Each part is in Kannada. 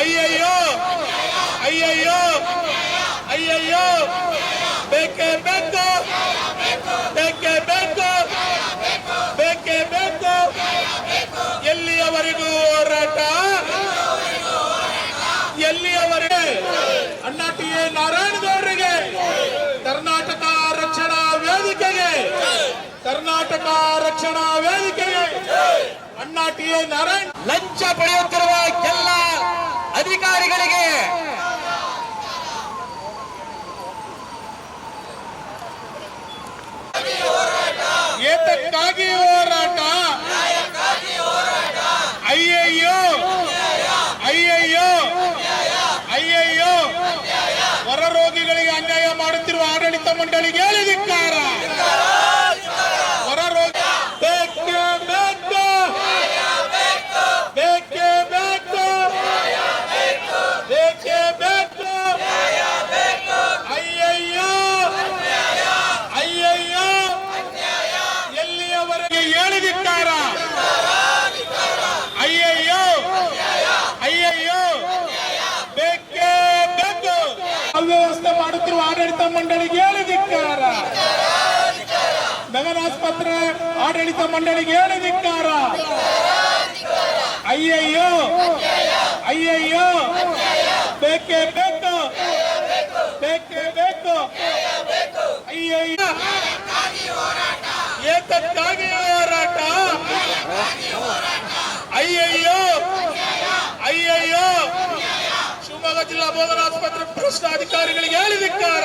ಅಯ್ಯಯ್ಯೋ! ಅಯ್ಯಯ್ಯೋ! ಅಯ್ಯಯ್ಯೋ! ಬೇಕೇ ಬೇಕು! ಬೇಕೇ ಬೇಕು! ಬೇಕೇ ಬೇಕು! ಎಲ್ಲಿಯವರೆಗೂ ಹೋರಾಟ? ಎಲ್ಲಿಯವರೆಗೆ? ಅಣ್ಣ ಟಿ ಎ ನಾರಾಯಣಗೌಡರಿಗೆ ಕರ್ನಾಟಕ ರಕ್ಷಣಾ ವೇದಿಕೆಗೆ! ಕರ್ನಾಟಕ ರಕ್ಷಣಾ ವೇದಿಕೆಗೆ! ಅಣ್ಣ ಟಿ ಎ ನಾರಾಯಣ! ಲಂಚ ಪಡೆಯುತ್ತಿರುವ ಎಲ್ಲ ಅಧಿಕಾರಿಗಳಿಗೆ ಏತಕ್ಕಾಗಿ ಹೋರಾಟ? ಅಯ್ಯಯ್ಯೋ ಅಯ್ಯಯ್ಯೋ ಅಯ್ಯಯ್ಯೋ ಹೊರ ರೋಗಿಗಳಿಗೆ ಅನ್ಯಾಯ ಮಾಡುತ್ತಿರುವ ಆಡಳಿತ ಮಂಡಳಿಗೆ ಹೇಳಿದಿಕ್ಕಾರ ಮಂಡಳಿಗೆ ಹೇಳಿದಿಕ್ಕಾರ ನಗರ ಆಸ್ಪತ್ರೆ ಆಡಳಿತ ಮಂಡಳಿಗೆ ಹೇಳಿದಿಕ್ಕಾರ ಅಯ್ಯಯ್ಯೋ ಅಯ್ಯಯ್ಯೋ ಬೇಕೇ ಬೇಕು ಬೇಕೇ ಬೇಕು ಅಯ್ಯಯ್ಯೋ ಏತಕ್ಕಾಗಿ ಹೋರಾಟ? ಅಯ್ಯಯ್ಯೋ ಅಯ್ಯಯ್ಯೋ ಶಿವಮೊಗ್ಗ ಜಿಲ್ಲಾ ಬೋಧನಾ ಅಧಿಕಾರಿಗಳಿಗೆ ಹೇಳಿದಿಕ್ಕಾರ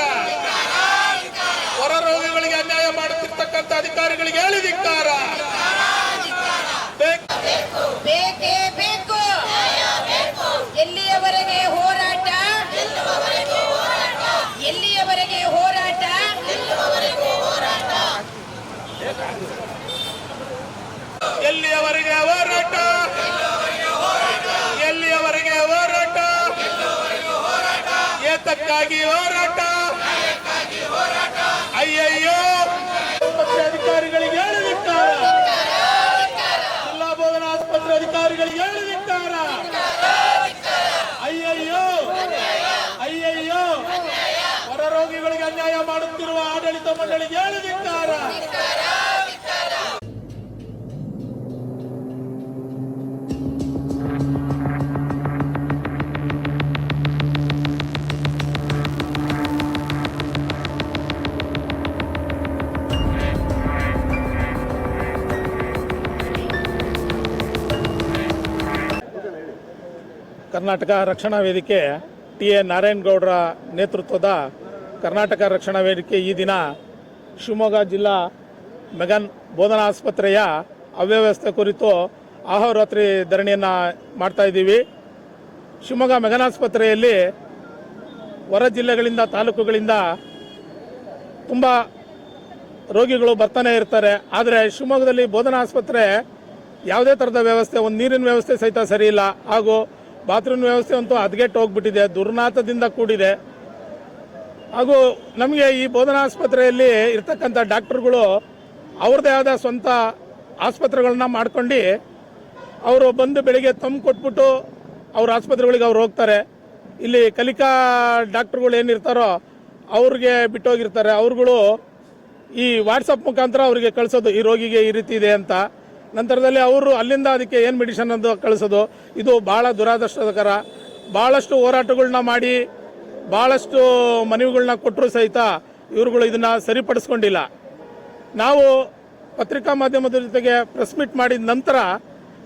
ಹೊರ ರೋಗಿಗಳಿಗೆ ಅನ್ಯಾಯ ಮಾಡುತ್ತಿರ್ತಕ್ಕಂಥ ಅಧಿಕಾರಿಗಳಿಗೆ ಹೇಳಿ ಧಿಕ್ಕಾರ ಬೇಕು ಎಲ್ಲಿಯವರೆಗೆ ಹೋರಾಟ? ಎಲ್ಲಿಯವರೆಗೆ ಹೋರಾಟ? ಏತಕ್ಕಾಗಿ ಹೋರಾಟ. ಅಯ್ಯಯ್ಯೋ. ಆಸ್ಪತ್ರೆ ಅಧಿಕಾರಿಗಳಿಗೆ ಹೇಳಿದಿಕ್ಕಾರ ಜಿಲ್ಲಾ ಬೋಧನಾ ಆಸ್ಪತ್ರೆ ಅಧಿಕಾರಿಗಳಿಗೆ ಹೇಳಿದಿಕ್ಕಾರ ಅಯ್ಯಯ್ಯೋ. ಅಯ್ಯಯ್ಯೋ. ಹೊರ ರೋಗಿಗಳಿಗೆ ಅನ್ಯಾಯ ಮಾಡುತ್ತಿರುವ ಆಡಳಿತ ಮಂಡಳಿಗೆ ಹೇಳಿದಿಕ್ಕಾರ ಕರ್ನಾಟಕ ರಕ್ಷಣಾ ವೇದಿಕೆ ಟಿ ಎ ನಾರಾಯಣಗೌಡರ ನೇತೃತ್ವದ ಕರ್ನಾಟಕ ರಕ್ಷಣಾ ವೇದಿಕೆ ಈ ದಿನ ಶಿವಮೊಗ್ಗ ಜಿಲ್ಲಾ ಮೆಗನ್ ಬೋಧನಾ ಆಸ್ಪತ್ರೆಯ ಅವ್ಯವಸ್ಥೆ ಕುರಿತು ಅಹೋರಾತ್ರಿ ಧರಣಿಯನ್ನು ಮಾಡ್ತಾ ಇದ್ದೀವಿ. ಶಿವಮೊಗ್ಗ ಮೆಗನ್ ಆಸ್ಪತ್ರೆಯಲ್ಲಿ ಹೊರ ಜಿಲ್ಲೆಗಳಿಂದ, ತಾಲೂಕುಗಳಿಂದ ತುಂಬ ರೋಗಿಗಳು ಬರ್ತಾನೆ ಇರ್ತಾರೆ. ಆದರೆ ಶಿವಮೊಗ್ಗದಲ್ಲಿ ಬೋಧನಾ ಆಸ್ಪತ್ರೆ ಯಾವುದೇ ಥರದ ವ್ಯವಸ್ಥೆ, ಒಂದು ನೀರಿನ ವ್ಯವಸ್ಥೆ ಸಹಿತ ಇಲ್ಲ. ಹಾಗೂ ಬಾತ್ರೂಮ್ ವ್ಯವಸ್ಥೆ ಅಂತೂ ಹದಗೆಟ್ಟು ಹೋಗ್ಬಿಟ್ಟಿದೆ, ದುರ್ನಾಥದಿಂದ ಕೂಡಿದೆ. ಹಾಗೂ ನಮಗೆ ಈ ಬೋಧನಾ ಆಸ್ಪತ್ರೆಯಲ್ಲಿ ಇರ್ತಕ್ಕಂಥ ಡಾಕ್ಟರ್ಗಳು ಅವ್ರದ್ದೇ ಆದ ಸ್ವಂತ ಆಸ್ಪತ್ರೆಗಳನ್ನ ಮಾಡ್ಕೊಂಡು ಅವರು ಬಂದು ಬೆಳಿಗ್ಗೆ ತಮ್ಮ ಕೊಟ್ಬಿಟ್ಟು ಅವ್ರ ಆಸ್ಪತ್ರೆಗಳಿಗೆ ಅವ್ರು ಹೋಗ್ತಾರೆ. ಇಲ್ಲಿ ಕಲಿಕಾ ಡಾಕ್ಟರ್ಗಳು ಏನಿರ್ತಾರೋ ಅವ್ರಿಗೆ ಬಿಟ್ಟೋಗಿರ್ತಾರೆ. ಅವ್ರುಗಳು ಈ ವಾಟ್ಸಪ್ ಮುಖಾಂತರ ಅವರಿಗೆ ಕಳಿಸೋದು ಈ ರೋಗಿಗೆ ಈ ರೀತಿ ಇದೆ ಅಂತ. ನಂತರದಲ್ಲಿ ಅವರು ಅಲ್ಲಿಂದ ಅದಕ್ಕೆ ಏನು ಮೆಡಿಷನ್ ಅಂತ ಕಳಿಸೋದು? ಇದು ಭಾಳ ದುರಾದೃಷ್ಟಕರ. ಭಾಳಷ್ಟು ಹೋರಾಟಗಳನ್ನ ಮಾಡಿ ಭಾಳಷ್ಟು ಮನವಿಗಳನ್ನ ಕೊಟ್ಟರು ಸಹಿತ ಇವರುಗಳು ಇದನ್ನು ಸರಿಪಡಿಸ್ಕೊಂಡಿಲ್ಲ. ನಾವು ಪತ್ರಿಕಾ ಮಾಧ್ಯಮದ ಜೊತೆಗೆ ಪ್ರೆಸ್ ಮೀಟ್ ಮಾಡಿದ ನಂತರ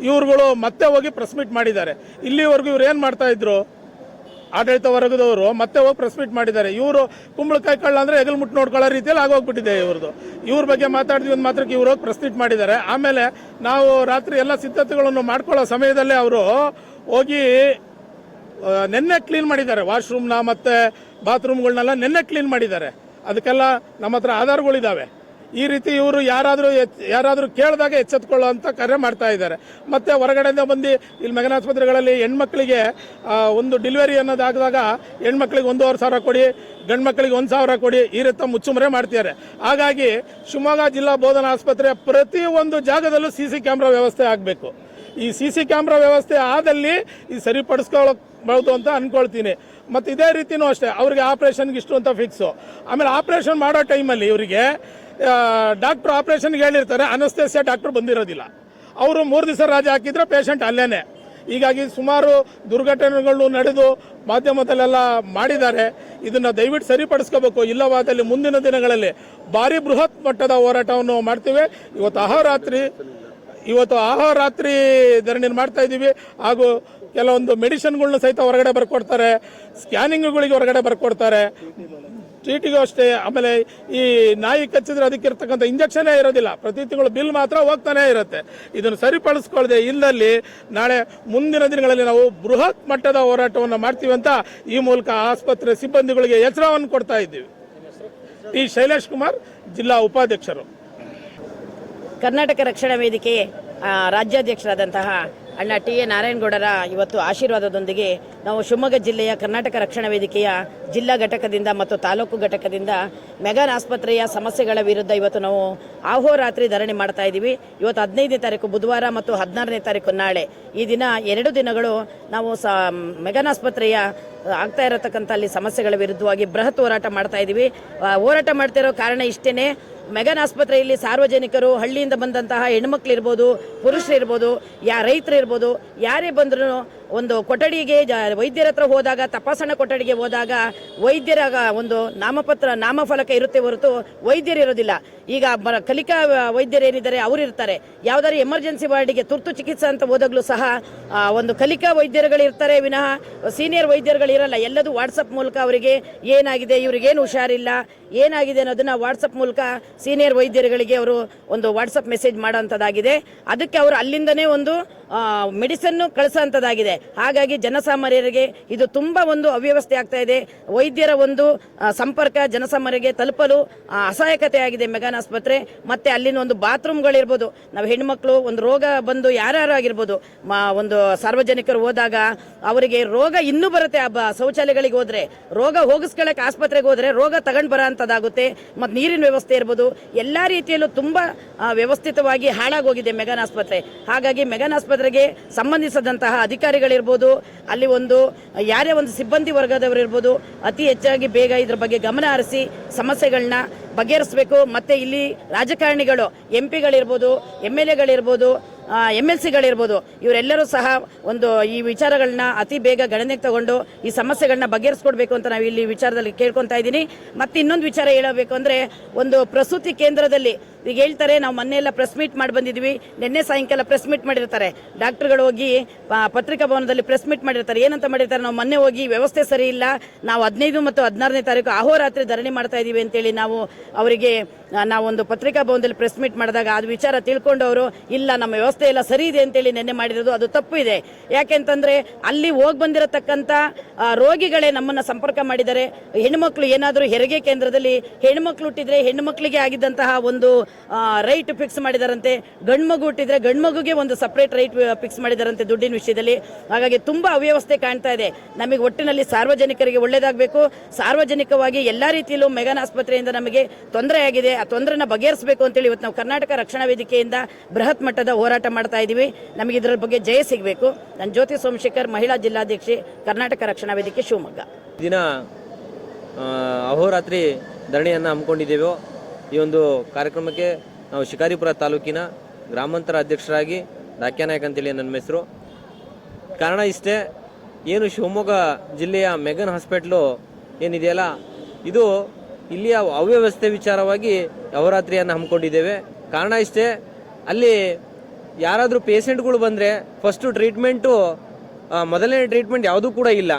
ಇವರುಗಳು ಮತ್ತೆ ಹೋಗಿ ಪ್ರೆಸ್ ಮೀಟ್ ಮಾಡಿದ್ದಾರೆ. ಇಲ್ಲಿವರೆಗೂ ಇವ್ರು ಏನು ಮಾಡ್ತಾ ಇದ್ರು? ಆಡಳಿತ ವರ್ಗದವರು ಮತ್ತೆ ಹೋಗಿ ಪ್ರೆಸ್ ಮೀಟ್ ಮಾಡಿದ್ದಾರೆ. ಇವರು ಕುಂಬಳಕಾಯಿ ಕಳ್ಳ ಅಂದ್ರೆ ಹೆಗಲ್ ಮುಟ್ಟು ನೋಡ್ಕೊಳ್ಳೋ ರೀತಿಯಲ್ಲಿ ಆಗೋಗ್ಬಿಟ್ಟಿದೆ ಇವ್ರದ್ದು ಇವ್ರ ಬಗ್ಗೆ ಮಾತಾಡಿದ್ವಿ ಒಂದು ಮಾತ್ರಕ್ಕೆ ಇವರು ಹೋಗಿ ಪ್ರೆಸ್ ಮೀಟ್ ಮಾಡಿದ್ದಾರೆ. ಆಮೇಲೆ ನಾವು ರಾತ್ರಿ ಎಲ್ಲ ಸಿದ್ಧತೆಗಳನ್ನು ಮಾಡ್ಕೊಳ್ಳೋ ಸಮಯದಲ್ಲೇ ಅವರು ಹೋಗಿ ನೆನ್ನೆ ಕ್ಲೀನ್ ಮಾಡಿದ್ದಾರೆ. ವಾಶ್ರೂಮ್ನ ಮತ್ತೆ ಬಾತ್ರೂಮ್ಗಳನ್ನೆಲ್ಲ ನೆನ್ನೆ ಕ್ಲೀನ್ ಮಾಡಿದ್ದಾರೆ. ಅದಕ್ಕೆಲ್ಲ ನಮ್ಮ ಹತ್ರ ಆಧಾರಗಳಿದ್ದಾವೆ ಈ ರೀತಿ ಇವರು ಯಾರಾದರೂ ಯಾರಾದರೂ ಕೇಳಿದಾಗ ಎಚ್ಚೆತ್ಕೊಳ್ಳುವಂಥ ಕಾರ್ಯ ಮಾಡ್ತಾ ಇದ್ದಾರೆ. ಮತ್ತೆ ಹೊರಗಡೆಯಿಂದ ಬಂದು ಇಲ್ಲಿ ಮಗನಾಸ್ಪತ್ರೆಗಳಲ್ಲಿ ಹೆಣ್ಮಕ್ಳಿಗೆ ಒಂದು ಡೆಲಿವರಿ ಅನ್ನೋದಾಗದಾಗ ಹೆಣ್ಮಕ್ಳಿಗೆ ಒಂದೂವರೆ ಸಾವಿರ ಕೊಡಿ ಗಂಡು ಮಕ್ಕಳಿಗೆ ಒಂದು ಸಾವಿರ ಕೊಡಿ ಈ ರೀತಿ ಮುಚ್ಚುಮರೆ ಮಾಡ್ತಿದ್ದಾರೆ. ಹಾಗಾಗಿ ಶಿವಮೊಗ್ಗ ಜಿಲ್ಲಾ ಬೋಧನಾ ಆಸ್ಪತ್ರೆ ಪ್ರತಿ ಒಂದು ಜಾಗದಲ್ಲೂ ಸಿ ಸಿ ಕ್ಯಾಮ್ರಾ ವ್ಯವಸ್ಥೆ ಆಗಬೇಕು. ಈ ಸಿ ಸಿ ಕ್ಯಾಮ್ರಾ ವ್ಯವಸ್ಥೆ ಆದಲ್ಲಿ ಈ ಸರಿಪಡಿಸ್ಕೊಳ್ಬಹುದು ಅಂತ ಅನ್ಕೊಳ್ತೀನಿ. ಮತ್ತು ಇದೇ ರೀತಿನೂ ಅಷ್ಟೇ, ಅವ್ರಿಗೆ ಆಪ್ರೇಷನ್ಗೆ ಇಷ್ಟು ಅಂತ ಫಿಕ್ಸು ಆಮೇಲೆ ಆಪ್ರೇಷನ್ ಮಾಡೋ ಟೈಮಲ್ಲಿ ಇವರಿಗೆ ಡಾಕ್ಟ್ರು ಆಪ್ರೇಷನ್ಗೆ ಹೇಳಿರ್ತಾರೆ, ಅನಸ್ತೇಸಿಯಾ ಡಾಕ್ಟ್ರು ಬಂದಿರೋದಿಲ್ಲ. ಅವರು ಮೂರು ದಿವಸ ರಾಜೆ ಹಾಕಿದ್ರೆ ಪೇಷಂಟ್ ಅಲ್ಲೇನೆ. ಹೀಗಾಗಿ ಸುಮಾರು ದುರ್ಘಟನೆಗಳು ನಡೆದು ಮಾಧ್ಯಮದಲ್ಲೆಲ್ಲ ಮಾಡಿದ್ದಾರೆ. ಇದನ್ನು ದಯವಿಟ್ಟು ಸರಿಪಡಿಸ್ಕೋಬೇಕು. ಇಲ್ಲವಾದಲ್ಲಿ ಮುಂದಿನ ದಿನಗಳಲ್ಲಿ ಭಾರಿ ಬೃಹತ್ ಮಟ್ಟದ ಹೋರಾಟವನ್ನು ಮಾಡ್ತೀವಿ. ಇವತ್ತು ಅಹೋರಾತ್ರಿ ಇವತ್ತು ಅಹೋರಾತ್ರಿ ಧರಣಿ ಮಾಡ್ತಾ ಇದ್ದೀವಿ. ಹಾಗೂ ಕೆಲವೊಂದು ಮೆಡಿಸಿನ್ಗಳನ್ನ ಸಹಿತ ಹೊರಗಡೆ ಬರ್ಕೊಡ್ತಾರೆ. ಸ್ಕ್ಯಾನಿಂಗ್ಗಳಿಗೆ ಹೊರಗಡೆ ಬರ್ಕೊಡ್ತಾರೆ. ಚೀಟಿಗೂ ಅಷ್ಟೇ. ಆಮೇಲೆ ಈ ನಾಯಿ ಕಚ್ಚಿದ್ರೆ ಅದಕ್ಕೆ ಇರ್ತಕ್ಕಂಥ ಇಂಜೆಕ್ಷನೇ ಇರೋದಿಲ್ಲ. ಪ್ರತಿ ತಿಂಗಳು ಬಿಲ್ ಮಾತ್ರ ಹೋಗ್ತಾನೆ ಇರುತ್ತೆ. ಇದನ್ನು ಸರಿಪಡಿಸ್ಕೊಳ್ಳದೆ ಇಲ್ಲಲ್ಲಿ ನಾಳೆ ಮುಂದಿನ ದಿನಗಳಲ್ಲಿ ನಾವು ಬೃಹತ್ ಮಟ್ಟದ ಹೋರಾಟವನ್ನು ಮಾಡ್ತೀವಿ ಅಂತ ಈ ಮೂಲಕ ಆಸ್ಪತ್ರೆ ಸಿಬ್ಬಂದಿಗಳಿಗೆ ಎಚ್ಚರವನ್ನು ಕೊಡ್ತಾ ಇದ್ದೀವಿ. ಟಿ. ಶೈಲೇಶ್ ಕುಮಾರ್, ಜಿಲ್ಲಾ ಉಪಾಧ್ಯಕ್ಷರು. ಕರ್ನಾಟಕ ರಕ್ಷಣಾ ವೇದಿಕೆ ರಾಜ್ಯಾಧ್ಯಕ್ಷರಾದಂತಹ ಅಣ್ಣ ಟಿ ಎ ನಾರಾಯಣಗೌಡರ ಇವತ್ತು ಆಶೀರ್ವಾದದೊಂದಿಗೆ ನಾವು ಶಿವಮೊಗ್ಗ ಜಿಲ್ಲೆಯ ಕರ್ನಾಟಕ ರಕ್ಷಣಾ ವೇದಿಕೆಯ ಜಿಲ್ಲಾ ಘಟಕದಿಂದ ಮತ್ತು ತಾಲೂಕು ಘಟಕದಿಂದ ಮೆಗಾನ್ ಆಸ್ಪತ್ರೆಯ ಸಮಸ್ಯೆಗಳ ವಿರುದ್ಧ ಇವತ್ತು ನಾವು ಆಹೋರಾತ್ರಿ ಧರಣಿ ಮಾಡ್ತಾ ಇದ್ದೀವಿ. ಇವತ್ತು ಹದಿನೈದನೇ ತಾರೀಕು ಬುಧವಾರ ಮತ್ತು ಹದಿನಾರನೇ ತಾರೀಕು ನಾಳೆ. ಈ ದಿನ ಎರಡು ದಿನಗಳು ನಾವು ಸ, ಮೆಗಾನ್ ಆಸ್ಪತ್ರೆಯ ಆಗ್ತಾ ಇರತಕ್ಕಂಥ ಅಲ್ಲಿ ಸಮಸ್ಯೆಗಳ ವಿರುದ್ಧವಾಗಿ ಬೃಹತ್ ಹೋರಾಟ ಮಾಡ್ತಾ ಇದ್ದೀವಿ. ಹೋರಾಟ ಮಾಡ್ತಿರೋ ಕಾರಣ ಇಷ್ಟೇನೆ. ಮೆಗನ್ ಆಸ್ಪತ್ರೆಯಲ್ಲಿ ಸಾರ್ವಜನಿಕರು ಹಳ್ಳಿಯಿಂದ ಬಂದಂತಹ ಹೆಣ್ಮಕ್ಳಿರ್ಬೋದು ಪುರುಷರಿರ್ಬೋದು ಯಾ ರೈತರು ಇರ್ಬೋದು ಯಾರೇ ಬಂದರೂ ಒಂದು ಕೊಠಡಿಗೆ ಜ, ವೈದ್ಯರ ಹತ್ರ ಹೋದಾಗ, ತಪಾಸಣಾ ಕೊಠಡಿಗೆ ಹೋದಾಗ ವೈದ್ಯರ ಒಂದು ನಾಮಪತ್ರ, ನಾಮಫಲಕ ಇರುತ್ತೆ ಹೊರತು ವೈದ್ಯರು ಇರೋದಿಲ್ಲ. ಈಗ ಬ ಕಲಿಕಾ ವೈದ್ಯರು ಏನಿದ್ದಾರೆ, ಅವರು ಇರ್ತಾರೆ. ಯಾವ್ದಾದ್ರು ಎಮರ್ಜೆನ್ಸಿ ವಾರ್ಡಿಗೆ ತುರ್ತು ಚಿಕಿತ್ಸೆ ಅಂತ ಹೋದಾಗಲೂ ಸಹ ಒಂದು ಕಲಿಕಾ ವೈದ್ಯರುಗಳು ಇರ್ತಾರೆ ವಿನಃ, ಸೀನಿಯರ್ ವೈದ್ಯರುಗಳು ಇರಲ್ಲ, ಎಲ್ಲದೂ ವಾಟ್ಸಪ್ ಮೂಲಕ ಅವರಿಗೆ ಏನಾಗಿದೆ, ಇವರಿಗೇನು ಹುಷಾರಿಲ್ಲ, ಏನಾಗಿದೆ ಅನ್ನೋದನ್ನ ವಾಟ್ಸಪ್ ಮೂಲಕ ಸೀನಿಯರ್ ವೈದ್ಯರುಗಳಿಗೆ ಅವರು ಒಂದು ವಾಟ್ಸಪ್ ಮೆಸೇಜ್ ಮಾಡೋಂಥದ್ದಾಗಿದೆ ಅದಕ್ಕೆ ಅವರು ಅಲ್ಲಿಂದನೇ ಒಂದು ಮೆಡಿಸನ್ನು ಕಳಿಸೋಂಥದ್ದಾಗಿದೆ ಹಾಗಾಗಿ ಜನಸಾಮಾನ್ಯರಿಗೆ ಇದು ತುಂಬ ಒಂದು ಅವ್ಯವಸ್ಥೆ ಆಗ್ತಾ ಇದೆ. ವೈದ್ಯರ ಒಂದು ಸಂಪರ್ಕ ಜನಸಾಮಾನ್ಯರಿಗೆ ತಲುಪಲು ಅಸಹಾಯಕತೆ ಆಗಿದೆ ಮೆಗಾನ್ ಆಸ್ಪತ್ರೆ. ಮತ್ತೆ ಅಲ್ಲಿನ ಒಂದು ಬಾತ್ರೂಮ್ಗಳಿರ್ಬೋದು ನಾವು ಹೆಣ್ಮಕ್ಳು ಒಂದು ರೋಗ ಬಂದು ಯಾರ್ಯಾರು ಆಗಿರ್ಬೋದು. ಒಂದು ಸಾರ್ವಜನಿಕರು ಹೋದಾಗ ಅವರಿಗೆ ರೋಗ ಇನ್ನೂ ಬರುತ್ತೆ. ಆ ಶೌಚಾಲಯಗಳಿಗೆ ಹೋದ್ರೆ, ರೋಗ ಹೋಗಿಸ್ಕೊಳ್ಳಕ್ಕೆ ಆಸ್ಪತ್ರೆಗೆ ಹೋದ್ರೆ ರೋಗ ತಗೊಂಡು ಬರೋ ಅಂಥದ್ದಾಗುತ್ತೆ ಮತ್ತು ನೀರಿನ ವ್ಯವಸ್ಥೆ ಇರ್ಬೋದು. ಎಲ್ಲ ರೀತಿಯಲ್ಲೂ ತುಂಬ ವ್ಯವಸ್ಥಿತವಾಗಿ ಹಾಳಾಗೋಗಿದೆ ಮೆಗಾನ್ ಆಸ್ಪತ್ರೆ. ಹಾಗಾಗಿ ಮೆಗಾನ್ ಆಸ್ಪತ್ರೆಗೆ ಸಂಬಂಧಿಸಿದಂತಹ ಅಧಿಕಾರಿಗಳಿರ್ಬೋದು, ಅಲ್ಲಿ ಒಂದು, ಯಾರೇ ಒಂದು ಸಿಬ್ಬಂದಿ ವರ್ಗದವರು ಇರ್ಬೋದು, ಅತಿ ಹೆಚ್ಚಾಗಿ ಬೇಗ ಇದ್ರ ಬಗ್ಗೆ ಗಮನ ಹರಿಸಿ ಸಮಸ್ಯೆಗಳನ್ನ ಬಗೆಹರಿಸಬೇಕು. ಮತ್ತೆ ಇಲ್ಲಿ ರಾಜಕಾರಣಿಗಳು ಎಂ ಪಿಗಳಿರ್ಬೋದು ಎಂ ಎಲ್ ಎಗಳಿರ್ಬೋದು ಎಂ ಎಲ್ ಸಿಗಳಿರ್ಬೋದು ಇವರೆಲ್ಲರೂ ಸಹ ಒಂದು ಈ ವಿಚಾರಗಳನ್ನ ಅತಿ ಬೇಗ ಗಣನೆಗೆ ತಗೊಂಡು ಈ ಸಮಸ್ಯೆಗಳನ್ನ ಬಗೆಹರಿಸ್ಕೊಡ್ಬೇಕು ಅಂತ ನಾವು ಇಲ್ಲಿ ವಿಚಾರದಲ್ಲಿ ಕೇಳ್ಕೊತಾ ಇದ್ದೀನಿ. ಮತ್ತೆ ಇನ್ನೊಂದು ವಿಚಾರ ಹೇಳಬೇಕು ಅಂದ್ರೆ, ಒಂದು ಪ್ರಸೂತಿ ಕೇಂದ್ರದಲ್ಲಿ ಈಗ ಹೇಳ್ತಾರೆ, ನಾವು ಮೊನ್ನೆ ಎಲ್ಲ ಪ್ರೆಸ್ ಮೀಟ್ ಮಾಡಿ ಬಂದಿದ್ವಿ. ನಿನ್ನೆ ಸಾಯಂಕಾಲ ಪ್ರೆಸ್ ಮೀಟ್ ಮಾಡಿರ್ತಾರೆ. ಡಾಕ್ಟರ್ಗಳು ಹೋಗಿ ಪತ್ರಿಕಾ ಭವನದಲ್ಲಿ ಪ್ರೆಸ್ ಮೀಟ್ ಮಾಡಿರ್ತಾರೆ. ಏನಂತ ಮಾಡಿರ್ತಾರೆ, ನಾವು ಮೊನ್ನೆ ಹೋಗಿ ವ್ಯವಸ್ಥೆ ಸರಿ ಇಲ್ಲ. ನಾವು ಹದಿನೈದು ಮತ್ತು ಹದಿನಾರನೇ ತಾರೀಕು ಅಹೋರಾತ್ರಿ ಧರಣಿ ಮಾಡ್ತಾ ಇದ್ದೀವಿ ಅಂತೇಳಿ ನಾವು ಅವರಿಗೆ ನಾವೊಂದು ಪತ್ರಿಕಾ ಭವನದಲ್ಲಿ ಪ್ರೆಸ್ ಮೀಟ್ ಮಾಡಿದಾಗ ಅದು ವಿಚಾರ ತಿಳ್ಕೊಂಡು ಅವರು ಇಲ್ಲ, ನಮ್ಮ ವ್ಯವಸ್ಥೆ ಎಲ್ಲ ಸರಿ ಇದೆ ಅಂತೇಳಿ ನಿನ್ನೆ ಮಾಡಿರೋದು, ಅದು ತಪ್ಪು ಇದೆ. ಯಾಕೆಂತಂದ್ರೆ ಅಲ್ಲಿ ಹೋಗಿ ಬಂದಿರತಕ್ಕಂಥ ರೋಗಿಗಳೇ ನಮ್ಮನ್ನ ಸಂಪರ್ಕ ಮಾಡಿದ್ದಾರೆ. ಹೆಣ್ಮಕ್ಳು ಏನಾದರೂ ಹೆರಿಗೆ ಕೇಂದ್ರದಲ್ಲಿ ಹೆಣ್ಮಕ್ಳು ಹುಟ್ಟಿದ್ರೆ ಹೆಣ್ಮಕ್ಳಿಗೆ ಆಗಿದ್ದಂತಹ ಒಂದು ರೈಟ್ ಫಿಕ್ಸ್ ಮಾಡಿದಾರಂತೆ. ಗಂಡು ಮಗು ಹುಟ್ಟಿದ್ರೆ ಗಂಡು ಮಗುಗೆ ಒಂದು ಸಪ್ರೇಟ್ ರೈಟ್ ಫಿಕ್ಸ್ ಮಾಡಿದಾರಂತೆ ದುಡ್ಡಿನ ವಿಷಯದಲ್ಲಿ. ಹಾಗಾಗಿ ತುಂಬಾ ಅವ್ಯವಸ್ಥೆ ಕಾಣ್ತಾ ಇದೆ. ನಮಗೆ ಒಟ್ಟಿನಲ್ಲಿ ಸಾರ್ವಜನಿಕರಿಗೆ ಒಳ್ಳೇದಾಗಬೇಕು. ಸಾರ್ವಜನಿಕವಾಗಿ ಎಲ್ಲಾ ರೀತಿಯಲ್ಲೂ ಮೆಗಾನ್ ಆಸ್ಪತ್ರೆಯಿಂದ ನಮಗೆ ತೊಂದರೆ ಆಗಿದೆ. ಆ ತೊಂದರೆನ ಬಗೆಹರಿಸಬೇಕು ಅಂತೇಳಿ ಇವತ್ತು ನಾವು ಕರ್ನಾಟಕ ರಕ್ಷಣಾ ವೇದಿಕೆಯಿಂದ ಬೃಹತ್ ಮಟ್ಟದ ಹೋರಾಟ ಮಾಡ್ತಾ ಇದ್ದೀವಿ ನಮಗೆ ಇದರ ಬಗ್ಗೆ ಜಯ ಸಿಗಬೇಕು. ನಾನು ಜ್ಯೋತಿ ಸೋಮಶೇಖರ್, ಮಹಿಳಾ ಜಿಲ್ಲಾಧ್ಯಕ್ಷೆ, ಕರ್ನಾಟಕ ರಕ್ಷಣಾ ವೇದಿಕೆ ಶಿವಮೊಗ್ಗ. ದಿನ ಅಹೋರಾತ್ರಿ ಧರಣಿಯನ್ನು ಹಮ್ಮಿಕೊಂಡಿದ್ದೇವೆ. ಈ ಒಂದು ಕಾರ್ಯಕ್ರಮಕ್ಕೆ ನಾವು ಶಿಕಾರಿಪುರ ತಾಲೂಕಿನ ಗ್ರಾಮಾಂತರ ಅಧ್ಯಕ್ಷರಾಗಿ ನಾಯ್ಕ ಅಂತೇಳಿ ನನ್ನ ಹೆಸರು. ಕಾರಣ ಇಷ್ಟೇ, ಏನು ಶಿವಮೊಗ್ಗ ಜಿಲ್ಲೆಯ ಮೆಗನ್ ಹಾಸ್ಪಿಟ್ಲು ಏನಿದೆಯಲ್ಲ, ಇದು ಇಲ್ಲಿಯ ಅವ್ಯವಸ್ಥೆ ವಿಚಾರವಾಗಿ ನವರಾತ್ರಿಯನ್ನು ಹಮ್ಮಿಕೊಂಡಿದ್ದೇವೆ. ಕಾರಣ ಇಷ್ಟೇ, ಅಲ್ಲಿ ಯಾರಾದರೂ ಪೇಷಂಟ್ಗಳು ಬಂದರೆ ಫಸ್ಟು ಟ್ರೀಟ್ಮೆಂಟು ಮೊದಲನೇ ಟ್ರೀಟ್ಮೆಂಟ್ ಯಾವುದೂ ಕೂಡ ಇಲ್ಲ.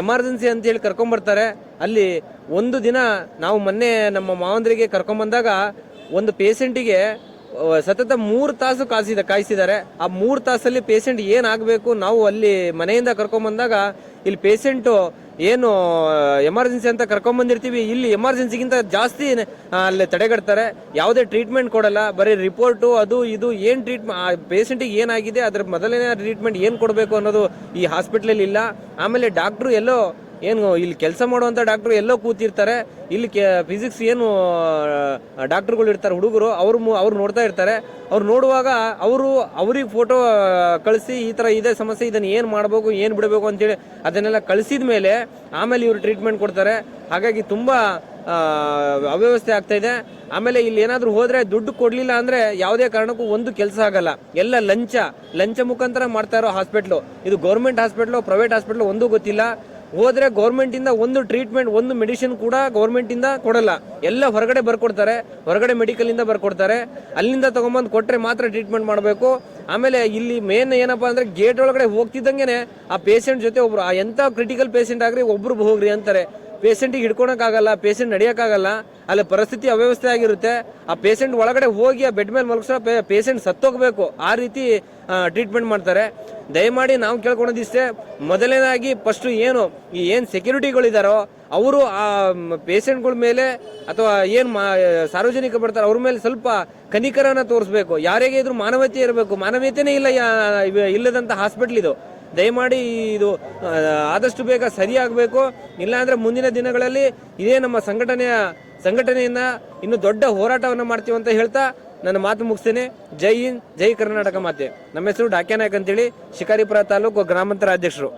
ಎಮರ್ಜೆನ್ಸಿ ಅಂತೇಳಿ ಕರ್ಕೊಂಬರ್ತಾರೆ. ಅಲ್ಲಿ ಒಂದು ದಿನ ನಾವು ಮೊನ್ನೆ ನಮ್ಮ ಮಾವಂದ್ರಿಗೆ ಕರ್ಕೊಂಬಂದಾಗ ಒಂದು ಪೇಷೆಂಟಿಗೆ ಸತತ ಮೂರು ತಾಸು ಕಾಯಿಸಿದ ಕಾಯಿಸಿದ್ದಾರೆ. ಆ ಮೂರು ತಾಸಲ್ಲಿ ಪೇಷಂಟ್ ಏನಾಗಬೇಕು ನಾವು ಅಲ್ಲಿ ಮನೆಯಿಂದ ಕರ್ಕೊಂಬಂದಾಗ, ಇಲ್ಲಿ ಪೇಷೆಂಟು ಏನು ಎಮರ್ಜೆನ್ಸಿ ಅಂತ ಕರ್ಕೊಂಬಂದಿರ್ತೀವಿ, ಇಲ್ಲಿ ಎಮರ್ಜೆನ್ಸಿಗಿಂತ ಜಾಸ್ತಿ ಅಲ್ಲಿ ತಡೆಗಡ್ತಾರೆ ಯಾವುದೇ ಟ್ರೀಟ್ಮೆಂಟ್ ಕೊಡಲ್ಲ, ಬರೀ ರಿಪೋರ್ಟು, ಅದು, ಇದು, ಏನು ಟ್ರೀಟ್ಮೆಂಟ್ ಪೇಷಂಟಿಗೆ ಏನಾಗಿದೆ, ಅದ್ರ ಮೊದಲನೇ ಟ್ರೀಟ್ಮೆಂಟ್ ಏನು ಕೊಡಬೇಕು ಅನ್ನೋದು ಈ ಹಾಸ್ಪಿಟ್ಲಲ್ಲಿ ಇಲ್ಲ. ಆಮೇಲೆ ಡಾಕ್ಟ್ರು ಎಲ್ಲೋ ಏನು ಇಲ್ಲಿ ಕೆಲಸ ಮಾಡುವಂಥ ಡಾಕ್ಟ್ರು ಎಲ್ಲೋ ಕೂತಿರ್ತಾರೆ. ಇಲ್ಲಿ ಕೆ ಫಿಸಿಕ್ಸ್ ಏನು ಡಾಕ್ಟ್ರುಗಳು ಇರ್ತಾರೆ, ಹುಡುಗರು, ಅವ್ರು ಅವ್ರು ನೋಡ್ತಾ ಇರ್ತಾರೆ. ಅವ್ರು ನೋಡುವಾಗ ಅವರು ಅವ್ರಿಗೆ ಫೋಟೋ ಕಳಿಸಿ ಈ ಥರ ಇದೆ ಸಮಸ್ಯೆ, ಇದನ್ನು ಏನು ಮಾಡಬೇಕು, ಏನು ಬಿಡಬೇಕು ಅಂತೇಳಿ ಅದನ್ನೆಲ್ಲ ಕಳಿಸಿದ ಮೇಲೆ ಆಮೇಲೆ ಇವರು ಟ್ರೀಟ್ಮೆಂಟ್ ಕೊಡ್ತಾರೆ. ಹಾಗಾಗಿ ತುಂಬ ಅವ್ಯವಸ್ಥೆ ಆಗ್ತಾ ಇದೆ. ಆಮೇಲೆ ಇಲ್ಲಿ ಏನಾದರೂ ಹೋದರೆ ದುಡ್ಡು ಕೊಡ್ಲಿಲ್ಲ ಅಂದ್ರೆ ಯಾವುದೇ ಕಾರಣಕ್ಕೂ ಒಂದು ಕೆಲಸ ಆಗಲ್ಲ. ಎಲ್ಲ ಲಂಚ. ಲಂಚ ಮುಖಾಂತರ ಮಾಡ್ತಾ ಇರೋ ಹಾಸ್ಪಿಟ್ಲು ಇದು ಗೌರ್ಮೆಂಟ್ ಹಾಸ್ಪಿಟ್ಲು ಪ್ರೈವೇಟ್ ಹಾಸ್ಪಿಟ್ಲು ಒಂದೂ ಗೊತ್ತಿಲ್ಲ. ಹೋದ್ರೆ ಗೌರ್ಮೆಂಟಿಂದ ಒಂದು ಟ್ರೀಟ್ಮೆಂಟ್ ಒಂದು ಮೆಡಿಸಿನ್ ಕೂಡ ಗೌರ್ಮೆಂಟಿಂದ ಕೊಡಲ್ಲ. ಎಲ್ಲ ಹೊರಗಡೆ ಬರ್ಕೊಡ್ತಾರೆ. ಹೊರಗಡೆ ಮೆಡಿಕಲ್ ಇಂದ ಬರ್ಕೊಡ್ತಾರೆ. ಅಲ್ಲಿಂದ ತಗೊಂಬಂದು ಕೊಟ್ಟರೆ ಮಾತ್ರ ಟ್ರೀಟ್ಮೆಂಟ್ ಮಾಡಬೇಕು. ಆಮೇಲೆ ಇಲ್ಲಿ ಮೇನ್ ಏನಪ್ಪಾ ಅಂದ್ರೆ ಗೇಟ್ ಒಳಗಡೆ ಹೋಗ್ತಿದ್ದಂಗೆ ಆ ಪೇಷಂಟ್ ಜೊತೆ ಒಬ್ಬರು ಆ ಎಂತ ಕ್ರಿಟಿಕಲ್ ಪೇಷಂಟ್ ಆಗ್ರಿ, ಒಬ್ರು ಹೋಗ್ರಿ ಅಂತಾರೆ. ಪೇಷಂಟಿಗೆ ಹಿಡ್ಕೊಳಕ್ಕಾಗಲ್ಲ, ಪೇಷಂಟ್ ನಡೆಯೋಕ್ಕಾಗಲ್ಲ, ಅಲ್ಲಿ ಪರಿಸ್ಥಿತಿ ಅವ್ಯವಸ್ಥೆ ಆಗಿರುತ್ತೆ. ಆ ಪೇಷಂಟ್ ಒಳಗಡೆ ಹೋಗಿ ಆ ಬೆಡ್ ಮೇಲೆ ಮಲಗಿಸೋ ಪೇಷಂಟ್ ಸತ್ತೋಗ್ಬೇಕು. ಆ ರೀತಿ ಟ್ರೀಟ್ಮೆಂಟ್ ಮಾಡ್ತಾರೆ. ದಯಮಾಡಿ ನಾವು ಕೇಳ್ಕೊಳೋದಿಷ್ಟೇ ಮೊದಲನೇದಾಗಿ ಫಸ್ಟ್ ಏನು, ಈ ಏನು ಸೆಕ್ಯೂರಿಟಿಗಳಿದಾರೋ, ಅವರು ಆ ಪೇಷಂಟ್ಗಳ ಮೇಲೆ ಅಥವಾ ಏನು ಮಾ, ಸಾರ್ವಜನಿಕ ಬರ್ತಾರೆ, ಅವ್ರ ಮೇಲೆ ಸ್ವಲ್ಪ ಕನಿಕರನ ತೋರಿಸ್ಬೇಕು. ಯಾರಿಗೆ ಇದ್ರು ಮಾನವೀಯತೆ ಇರಬೇಕು. ಮಾನವೀಯತೆನೇ ಇಲ್ಲ ಇಲ್ಲದಂತ ಹಾಸ್ಪಿಟ್ಲ್ ಇದು. ದಯಮಾಡಿ ಇದು ಆದಷ್ಟು ಬೇಗ ಸರಿಯಾಗಬೇಕು. ಇಲ್ಲಾಂದ್ರೆ ಮುಂದಿನ ದಿನಗಳಲ್ಲಿ ಇದೇ ನಮ್ಮ ಸಂಘಟನೆಯ, ಸಂಘಟನೆಯಿಂದ ಇನ್ನು ದೊಡ್ಡ ಹೋರಾಟವನ್ನು ಮಾಡ್ತೀವಿ ಅಂತ ಹೇಳ್ತಾ ನನ್ನ ಮಾತು ಮುಗಿಸ್ತೇನೆ. ಜೈ ಹಿಂದ್, ಜೈ ಕರ್ನಾಟಕ ಮಾತೆ. ನಮ್ಮ ಹೆಸರು ಡಾಕ್ಯಾನಾಯಕ್ ಅಂತೇಳಿ, ಶಿಕಾರಿಪುರ ತಾಲೂಕು ಗ್ರಾಮಾಂತರ ಅಧ್ಯಕ್ಷರು.